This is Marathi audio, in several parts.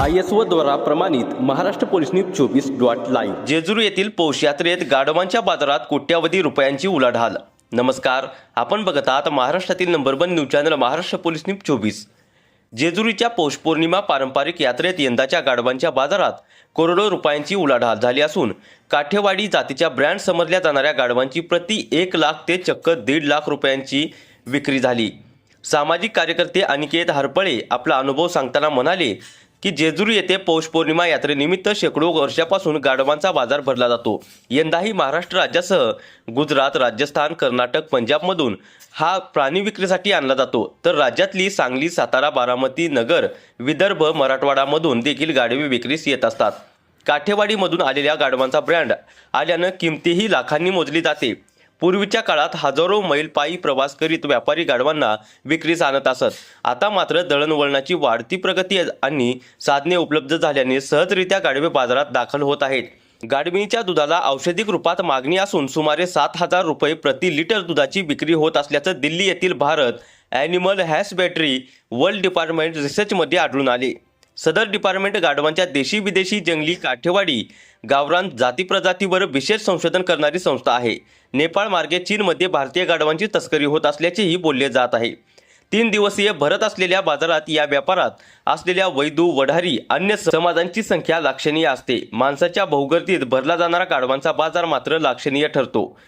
आय एस ओ द्वारा प्रमाणित महाराष्ट्र पोलीस न्यूज चोवीस डॉट लाईव्ह. जेजुरी येथील पौष यात्रेत गाढवांच्या बाजारात कोट्यावधी रुपयांची उलाढाल. नमस्कार आपण बघत आहात महाराष्ट्रातील number one news channel Maharashtra police news चोवीस. जेजुरीच्या पौष पौर्णिमा पारंपरिक यात्रेत यंदाच्या गाढवांच्या बाजारात करोडो रुपयांची उलाढाल झाली असून काठेवाडी जातीच्या ब्रँड समजल्या जाणाऱ्या गाढवांची प्रति एक लाख ते चक्क दीड लाख रुपयांची विक्री झाली. सामाजिक कार्यकर्ते अनिकेत हरपळे आपला अनुभव सांगताना म्हणाले की जेजुरी येथे पौष पौर्णिमा यात्रेनिमित्त शेकडो वर्षापासून गाढवांचा बाजार भरला जातो. यंदाही महाराष्ट्र राज्यासह गुजरात राजस्थान कर्नाटक पंजाबमधून हा प्राणी विक्रीसाठी आणला जातो. तर राज्यातली सांगली सातारा बारामती नगर विदर्भ मराठवाडामधून देखील गाढवे विक्रीस येत असतात. काठेवाडीमधून आलेल्या गाढवांचा ब्रँड आल्यानं किमतीही लाखांनी मोजली जाते. पूर्वीच्या काळात हजारो मैल पायी प्रवास करीत व्यापारी गाढवांना विक्रीस आणत असत. आता मात्र दळणवळणाची वाढती प्रगती आणि साधने उपलब्ध झाल्याने सहजरित्या गाढवे बाजारात दाखल होत आहेत. गाढवीच्या दुधाला औषधिक रूपात मागणी असून सुमारे सात हजार रुपये प्रति लिटर दुधाची विक्री होत असल्याचं दिल्ली येथील Bharat animal husbandry world department रिसर्चमध्ये आढळून आले. सदर डिपार्टमेंट गाढवांच्या देशी विदेशी जंगली काठेवाडी गावरान जाती प्रजातीवर विशेष संशोधन करणारी संस्था आहे. नेपाळ मार्गे चीनमध्ये भारतीय गाढवांची तस्करी होत असल्याचेही बोलले जात आहे. तीन दिवसीय भरत असलेल्या बाजारात या व्यापारात असलेल्या वैदू वढारी अन्य समाजांची संख्या लक्षणीय असते. माणसाच्या भौगर्दीत भरला जाणारा गाढवांचा बाजार मात्र लक्षणीय ठरतो.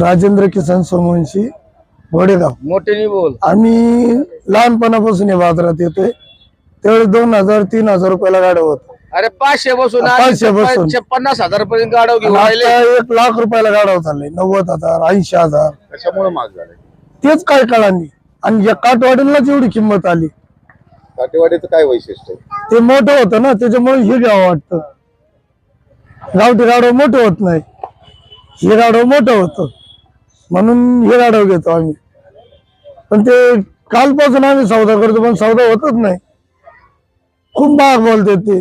राजेंद्र किसन सोमवंशी घोडेगाव मोठ्याने बोल. आम्ही लहानपणापासून या बाजारात येतोय. त्यावेळेस दोन हजार तीन हजार रुपयाला गाडव होत अरे पाचशे बसून पाचशे बसून. पन्नास हजार पर्यंत गाडव घेऊन राहिले आता एक लाख रुपयाला गाडव चाललंय नव्वद हजार ऐंशी हजार. कशामुळे महाग झाले? तेच काय कळाली. आणि या काटवाडीलाच एवढी किंमत आली. काटेवाडीचं काय वैशिष्ट्य? आहे ते मोठं होतं ना त्याच्यामुळे हे घ्यावं वाटतं. गावठी गाडव मोठं होत नाही. हे गाडव मोठं होतं. म्हणून हे गाढव घेतो आम्ही. पण ते कालपासून आम्ही सौदा करतो पण सौदा होतच नाही. खूप महाग बोलते ते.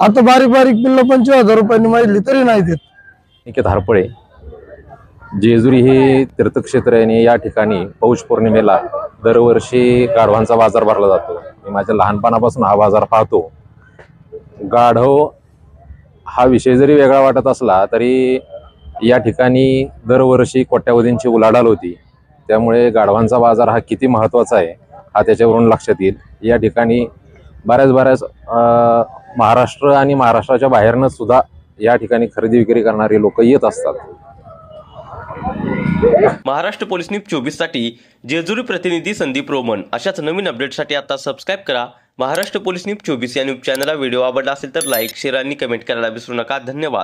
आता बारीक बारीक पिल्ल पंचवीस हजार रुपयांनी माहिती तरी नाही देत. निकेत हरपळे जेजुरी हे तीर्थक्षेत्र आहे आणि या ठिकाणी पौष पौर्णिमेला दरवर्षी गाढवांचा बाजार भरला जातो. मी माझ्या लहानपणापासून हा बाजार पाहतो. गाढव हा विषय जरी वेगळा वाटत असला तरी या ठिकाणी दरवर्षी कोट्यावधींची उलाढाल होती. त्यामुळे गाढवांचा बाजार हा किती महत्त्वाचा आहे हा त्याच्यावरून लक्षात येईल. या ठिकाणी बऱ्याच बऱ्याच महाराष्ट्र आणि महाराष्ट्राच्या बाहेरनं सुद्धा या ठिकाणी खरेदी विक्री करणारे लोक येत असतात. महाराष्ट्र पोलीस न्यूज चोवीससाठी जेजुरी प्रतिनिधी संदीप रोमन अशाच नवीन अपडेटसाठी आता सबस्क्राईब करा. महाराष्ट्र पोलीस न्यूज चोवीस या न्यूज चॅनलला व्हिडिओ आवडला असेल तर लाईक शेअर आणि कमेंट करायला विसरू नका. धन्यवाद.